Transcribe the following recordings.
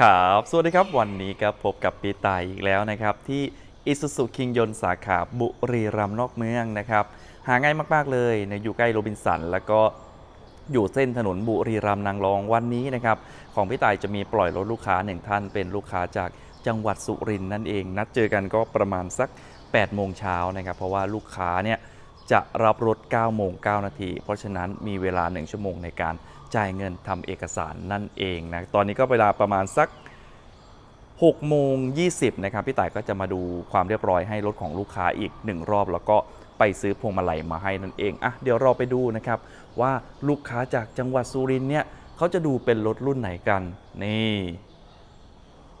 ครับ สวัสดีครับ วันนี้ครับพบกับปีตายอีกแล้วนะครับ ที่อิสุสุคิงยนสาขาบุรีรัมย์นอกเมืองนะครับ หาง่ายมาก ๆ เลยในะอยู่ใกล้โรบินสัน แล้วก็อยู่เส้นถนนบุรีรัมย์นางรองวันนี้นะครับ ของพี่ตายจะมีปล่อยรถลูกค้าหนึ่งท่านเป็นลูกค้าจากจังหวัดสุรินทร์นั่นเอง นัดเจอกันก็ประมาณสัก8โมงเช้านะครับ เพราะว่าลูกค้าเนี่ยจะรับรถ9โมง9นาทีเพราะฉะนั้นมีเวลา 1 ชั่วโมงในการ จ่ายเงินทำเอกสารนั่นเองนะ ตอนนี้ก็เวลาประมาณสัก6โมง20นะครับพี่ต่ายก็จะมาดูความเรียบร้อยให้รถของลูกค้าอีก 1 รอบ แล้วก็ไปซื้อพวงมาลัยมาให้นั่นเองอะเดี๋ยวเราไปดูนะครับว่าลูกค้าจากจังหวัดสุรินทร์เนี่ยเขาจะดูเป็นรถรุ่นไหนกัน นี่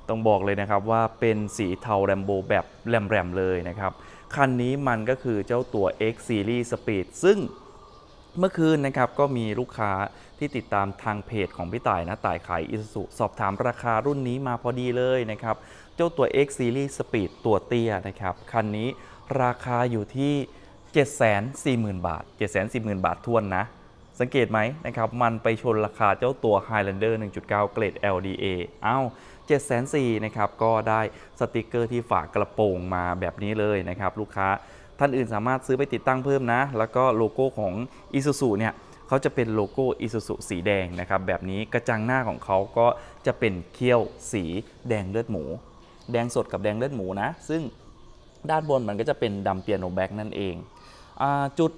ต้องบอกเลยนะครับว่าเป็นสีเทาแรมโบแบบแรมๆเลยนะครับ คันนี้มันก็คือเจ้าตัว X Series Speed ซึ่งเมื่อคืนนะครับก็มีลูกค้า ที่ติดตามทางเพจของพี่ต่ายนะต่ายขายอิสุสอบถามราคารุ่นนี้มาพอดีเลยนะครับเจ้าตัว X Series Speed ตัวเตี้ยนะครับคันนี้ราคาอยู่ที่ 740,000 บาท 740,000 บาททวนนะ สังเกตไหมนะครับมันไปชนราคาเจ้าตัว Highlander 1.9 เกรด LDA เอ้า704,000นะครับก็ได้สติกเกอร์ที่ฝากระโปรงมาแบบนี้เลยนะครับลูกค้าท่านอื่นสามารถซื้อไปติดตั้งเพิ่มนะ แล้วก็โลโก้ของ Isuzu เนี่ย เขาจะเป็นโลโก้ Isuzu สีแดงนะครับแบบนี้กระจังหน้าของเขาก็จะเป็นเขี้ยวสีแดงเลือดหมู แดงสดกับแดงเลือดหมูนะ ซึ่งด้านบนมันก็จะเป็นดำเปียโนแบ็กนั่นเองอจุด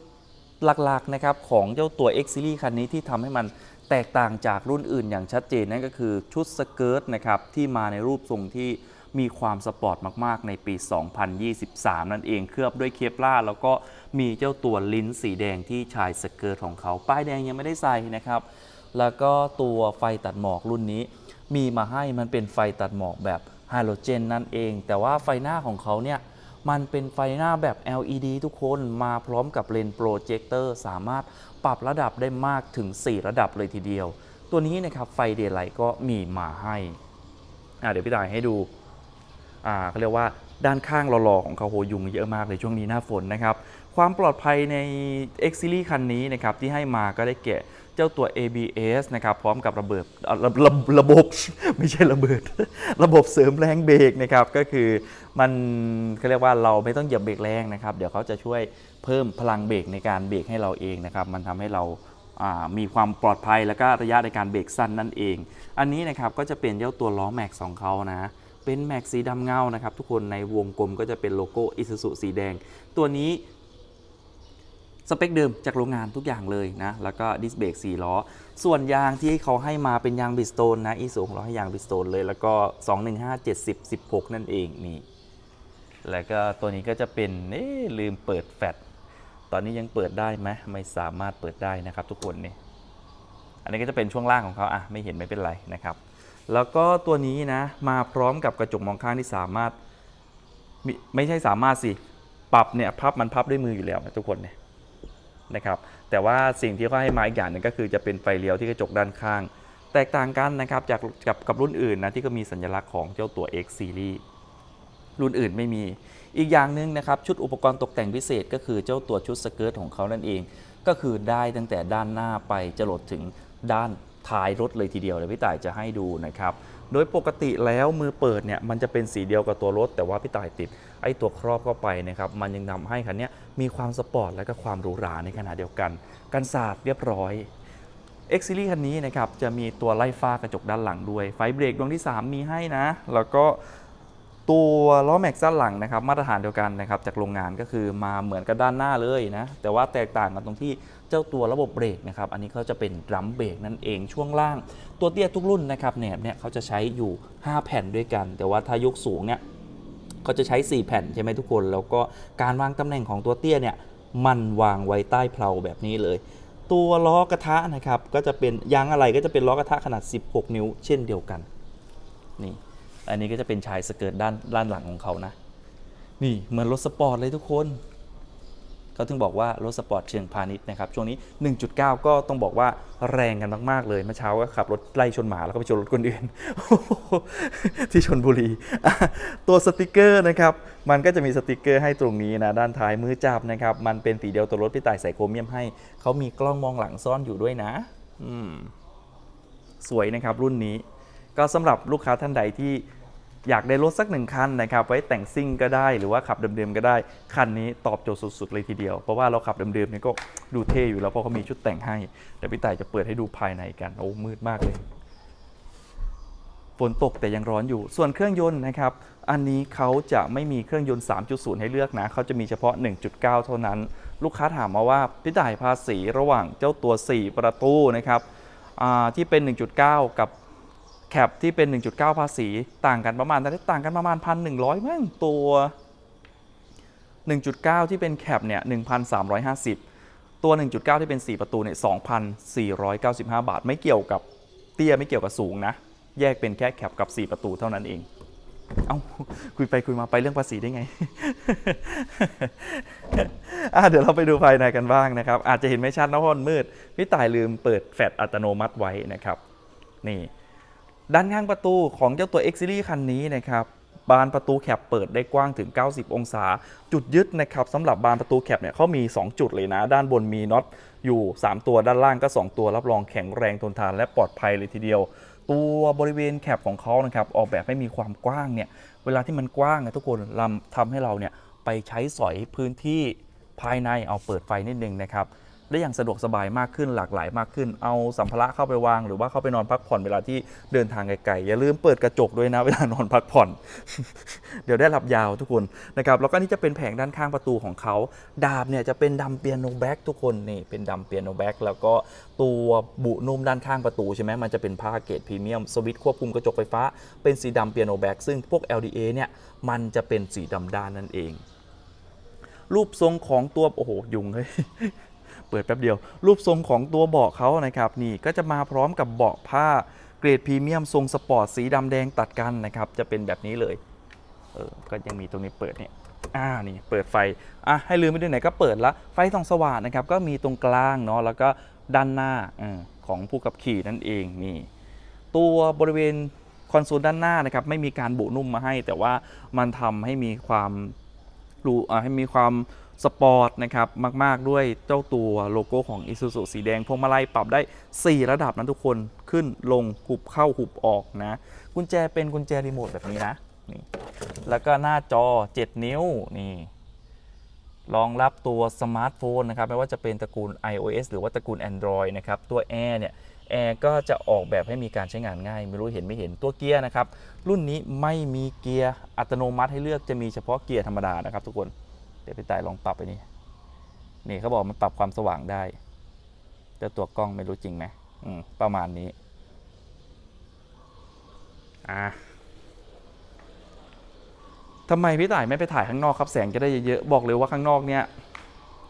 หลักๆนะครับของเจ้าตัว X Series คันนี้ที่ทำให้มันแตกต่างจากรุ่นอื่นอย่างชัดเจนนั่นก็คือชุดสเกิร์ตนะครับที่มาในรูปทรงที่ มีความสปอร์ตมากๆ ในปี 2023 นั่นเองเคลือบด้วยเคปลาร์แล้วก็มีเจ้าตัวลิ้นสีแดงที่ชายสเกิร์ตของเขา ป้ายแดงยังไม่ได้ใส่นะครับ แล้วก็ตัวไฟตัดหมอกรุ่นนี้ มีมาให้มันเป็นไฟตัดหมอกแบบไฮโดรเจนนั่นเอง แต่ว่าไฟหน้าของเขาเนี่ยมันเป็นไฟหน้าแบบ LED ทุกคนมาพร้อมกับเลนส์โปรเจคเตอร์สามารถปรับระดับได้มากถึง 4 ระดับเลยทีเดียว ตัวนี้นะครับไฟเดย์ไลท์ก็มีมาให้อะเดี๋ยวพี่ตายให้ดู เขาเรียกว่าด้านข้างหล่อๆ ของเขาโหยุงเยอะมากเลยช่วงนี้หน้าฝนนะครับ ความปลอดภัยใน X Series คันนี้นะครับที่ให้มาก็ได้แก่เจ้าตัว ABS นะครับพร้อมกับระเบิดระระระบบไม่ใช่ระเบิด ระบบเสริมแรงเบรกนะครับก็คือมันเขาเรียกว่าเราไม่ต้องเหยียบเบรกแรงนะครับ เดี๋ยวเขาจะช่วยเพิ่มพลังเบรกในการเบรกให้เราเองนะครับมันทำให้เราอ่ามีความปลอดภัยแล้วก็ระยะในการเบรกสั้นนั่นเอง อันนี้นะครับก็จะเป็นเจ้าตัวล้อแม็กซ์ของเขานะ เป็นแม็กซ์สีดำเงานะครับ ทุกคนในวงกลมก็จะเป็นโลโก้ Isuzu สีแดง ตัวนี้สเปคเดิมจากโรงงานทุกอย่างเลยนะ แล้วก็ดิสเบรก4ล้อ ส่วนยางที่เขาให้มาเป็นยางบิสโตนนะอีสูของเราให้ยางบิสโตนเลย แล้วก็ 215 70 16 นั่นเองนี่ แล้วก็ตัวนี้ก็จะเป็นเอ๊ะลืมเปิดแฟลชตอนนี้ยังเปิดได้ไหมไม่สามารถเปิดได้นะครับทุกคนนี่ อันนี้ก็จะเป็นช่วงล่างของเขาอะไม่เห็นไม่เป็นไรนะครับ แล้วก็ตัวนี้นะมาพร้อมกับกระจกมองข้างที่สามารถ ไม่ใช่สามารถสิ ปรับเนี่ยพับมันพับด้วยมืออยู่แล้วนะทุกคนเนี่ยนะครับ แต่ว่าสิ่งที่เขาให้มาอีกอย่างหนึงก็คือจะเป็นไฟเลี้ยวที่กระจกด้านข้าง แตกต่างกันนะครับจากกับกับรุ่นอื่นนะที่ก็มีสัญลักษณ์ของเจ้าตัว X Series รุ่นอื่นไม่มี อีกอย่างหนึ่งนะครับชุดอุปกรณ์ตกแต่งพิเศษ ก็คือเจ้าตัวชุดสเกิร์ตของเขานั่นเอง ก็คือได้ตั้งแต่ด้านหน้าไปจรดถึงด้าน ท้ายรถเลยทีเดียวเลยพี่ต่ายจะให้ดูนะครับ โดยปกติแล้วมือเปิดเนี่ยมันจะเป็นสีเดียวกับตัวรถ แต่ว่าพี่ต่ายติดไอ้ตัวครอบเข้าไปนะครับมันยังทำให้คันนี้มีความสปอร์ตและก็ความหรูหราในขณะเดียวกัน กันสาดเรียบร้อย X Series คันนี้นะครับจะมีตัวไล่ฟ้ากระจกด้านหลังด้วย ไฟเบรกดวงที่ 3 มีให้นะ แล้วก็ ตัวล้อแม็กซ์ด้านหลังนะครับมาตรฐานเดียวกันนะครับจากโรงงานก็คือมาเหมือนกับด้านหน้าเลยนะแต่ว่าแตกต่างกันตรงที่เจ้าตัวระบบเบรกนะครับอันนี้เขาจะเป็นดรัมเบรกนั่นเองช่วงล่าง ตัวเตี้ยทุกรุ่นนะครับแหนบเนี่ยเขาจะใช้อยู่ 5 แผ่นด้วยกัน แต่ว่าถ้ายกสูงเนี่ยเขาจะใช้ 4 แผ่นใช่ไหมทุกคน แล้วก็การวางตำแหน่งของตัวเตี้ยเนี่ยมันวางไว้ใต้เพลาแบบนี้เลย ตัวล้อกระทะนะครับก็จะเป็นยางอะไรก็จะเป็นล้อกระทะขนาด 16 นิ้ว เช่นเดียวกันนี่ อันนี้ก็จะเป็นชายสเกิร์ตด้านด้านหลังของเขานะ นี่เหมือนรถสปอร์ตเลยทุกคนเขาถึงบอกว่ารถสปอร์ตเชิงพาณิชย์นะครับช่วงนี้ 1.9 ก็ต้องบอกว่าแรงกันมากๆเลยเมื่อเช้าก็ขับรถไล่ชนหมาแล้วก็ไปชนรถคนอื่น ที่ชนบุรี ตัวสติกเกอร์นะครับ มันก็จะมีสติกเกอร์ให้ตรงนี้นะ ด้านท้ายมือจับนะครับ มันเป็นสีเดียวตัวรถพี่ต่ายใส่โครเมียมให้ เขามีกล้องมองหลังซ่อนอยู่ด้วยนะ อืมสวยนะครับรุ่นนี้ ก็สำหรับลูกค้าท่านใดที่ อยากได้รถสักหนึ่งคันนะครับไว้แต่งซิ่งก็ได้หรือว่าขับเดิมๆก็ได้ คันนี้ตอบโจทย์สุดๆเลยทีเดียว เพราะว่าเราขับเดิมๆเนี่ยก็ดูเท่อยู่แล้วเพราะเขามีชุดแต่งให้เดี๋ยวพี่ต่ายจะเปิดให้ดูภายในกันโอ้มืดมากเลยฝนตกแต่ยังร้อนอยู่ ส่วนเครื่องยนต์นะครับ อันนี้เขาจะไม่มีเครื่องยนต์ 3.0 ให้เลือกนะ เขาจะมีเฉพาะ 1.9 เท่านั้น ลูกค้าถามมาว่าพี่ต่ายภาษีระหว่างเจ้าตัว 4 ประตูนะครับที่เป็น 1.9 กับ แคปที่เป็น 1.9 ภาษี ต่างกันประมาณต่างกันประมาณ 1,100มั้งตัว 1.9 ที่เป็นแคปเนี่ย 1,350 ตัว 1.9 ที่เป็น 4 ประตูเนี่ย 2,495 บาท ไม่เกี่ยวกับเตี้ยไม่เกี่ยวกับสูงนะ แยกเป็นแค่แคปกับ 4 ประตูเท่านั้นเอง เอาคุยไปคุยมาไปเรื่องภาษีได้ไงอะเดี๋ยวเราไปดูภายในกันบ้างนะครับ อาจจะเห็นไม่ชัดนะเพราะมันมืด พี่ต่ายลืมเปิดแฟลชอัตโนมัติไว้นะครับ นี่ ด้านข้างประตูของเจ้าตัว X Series คันนี้นะครับบานประตูแคปเปิดได้กว้างถึง 90 องศา จุดยึดนะครับสำหรับบานประตูแคปเนี่ยเขามี 2 จุดเลยนะ ด้านบนมีน็อตอยู่ 3 ตัวด้านล่างก็ 2 ตัวรับรองแข็งแรงทนทานและปลอดภัยเลยทีเดียว ตัวบริเวณแคปของเขานะครับออกแบบให้มีความกว้างเนี่ยเวลาที่มันกว้างนะทุกคนลำทำให้เราเนี่ยไปใช้สอยพื้นที่ภายในเอาเปิดไฟนิดนึงนะครับ ได้อย่างสะดวกสบายมากขึ้นหลากหลายมากขึ้น เอาสัมภาระเข้าไปวาง หรือว่าเข้าไปนอนพักผ่อนเวลาที่เดินทางไกลๆอย่าลืมเปิดกระจกด้วยนะเวลานอนพักผ่อน เดี๋ยวได้หลับยาวทุกคนนะครับแล้วก็นี่จะเป็นแผงด้านข้างประตูของเขา ดาบเนี่ยจะเป็นดำเปียโนแบ็กทุกคนนี่เป็นดำเปียโนแบ็กแล้วก็ตัวบุนุ่มด้านข้างประตูใช่ไหมมันจะเป็นผ้าเกรดพรีเมียมสวิตช์ควบคุมกระจกไฟฟ้าเป็นสีดำเปียโนแบ็กซึ่งพวก LDA เนี่ยมันจะเป็นสีดำด้านนั่นเอง รูปทรงของตัวโอ้โหยุงเฮ้ย เปิดแป๊บเดียว รูปทรงของตัวเบาะเขานะครับนี่ก็จะมาพร้อมกับเบาะผ้าเกรดพรีเมียมทรงสปอร์ตสีดำแดงตัดกันนะครับจะเป็นแบบนี้เลยเออก็ยังมีตรงนี้เปิดเนี่ยอ่านี่เปิดไฟอะให้ลืมไปดูไหนก็เปิดละไฟส่องสว่างนะครับก็มีตรงกลางเนาะแล้วก็ด้านหน้าอของผู้ขับขี่นั่นเองนี่ตัวบริเวณคอนโซลด้านหน้านะครับไม่มีการบุนุ่มมาให้ แต่ว่ามันทำให้มีความรูอ่าให้มีความ สปอร์ตนะครับมาก ๆ ด้วยเจ้าตัวโลโก้ของ Isuzu สีแดงพวงมาลัยปรับได้ 4 ระดับนะทุกคนขึ้นลงหุบเข้าหุบออกนะ กุญแจเป็นกุญแจรีโมทแบบนี้นะนี่แล้วก็หน้าจอ 7 นิ้วนี่รองรับตัวสมาร์ทโฟนนะครับไม่ว่าจะเป็นตระกูล iOS หรือว่าตระกูล Android นะครับตัว Air เนี่ย Air ก็จะออกแบบให้มีการใช้งานง่าย ไม่รู้เห็นไม่เห็นตัวเกียร์นะครับ รุ่นนี้ไม่มีเกียร์อัตโนมัติให้เลือกจะมีเฉพาะเกียร์ธรรมดานะครับทุกคน เดี๋ยวพี่ตายลองปรับไปนี่นี่เขาบอกมันปรับความสว่างได้ แต่ตัวกล้องไม่รู้จริงไหมอืมประมาณนี้อ่าทำไมพี่ต่ายไม่ไปถ่ายข้างนอกครับแสงจะได้เยอะๆบอกเลยว่าข้างนอกเนี่ย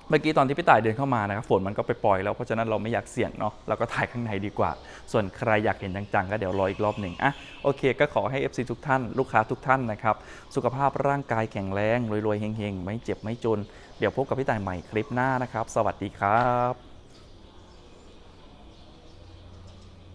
เมื่อกี้ตอนที่พี่ต่ายเดินเข้ามานะครับฝนมันก็ไปปล่อยแล้วเพราะฉะนั้นเราไม่อยากเสี่ยงเนาะเราก็ถ่ายข้างในดีกว่า ส่วนใครอยากเห็นจังๆ ก็เดี๋ยวรออีกรอบหนึ่งอะโอเค ก็ขอให้ FC ทุกท่าน ลูกค้าทุกท่านนะครับ สุขภาพร่างกายแข็งแรงรวยๆเฮงๆ ไม่เจ็บไม่จน เดี๋ยวพบกับพี่ต่ายใหม่คลิปหน้านะครับ สวัสดีครับ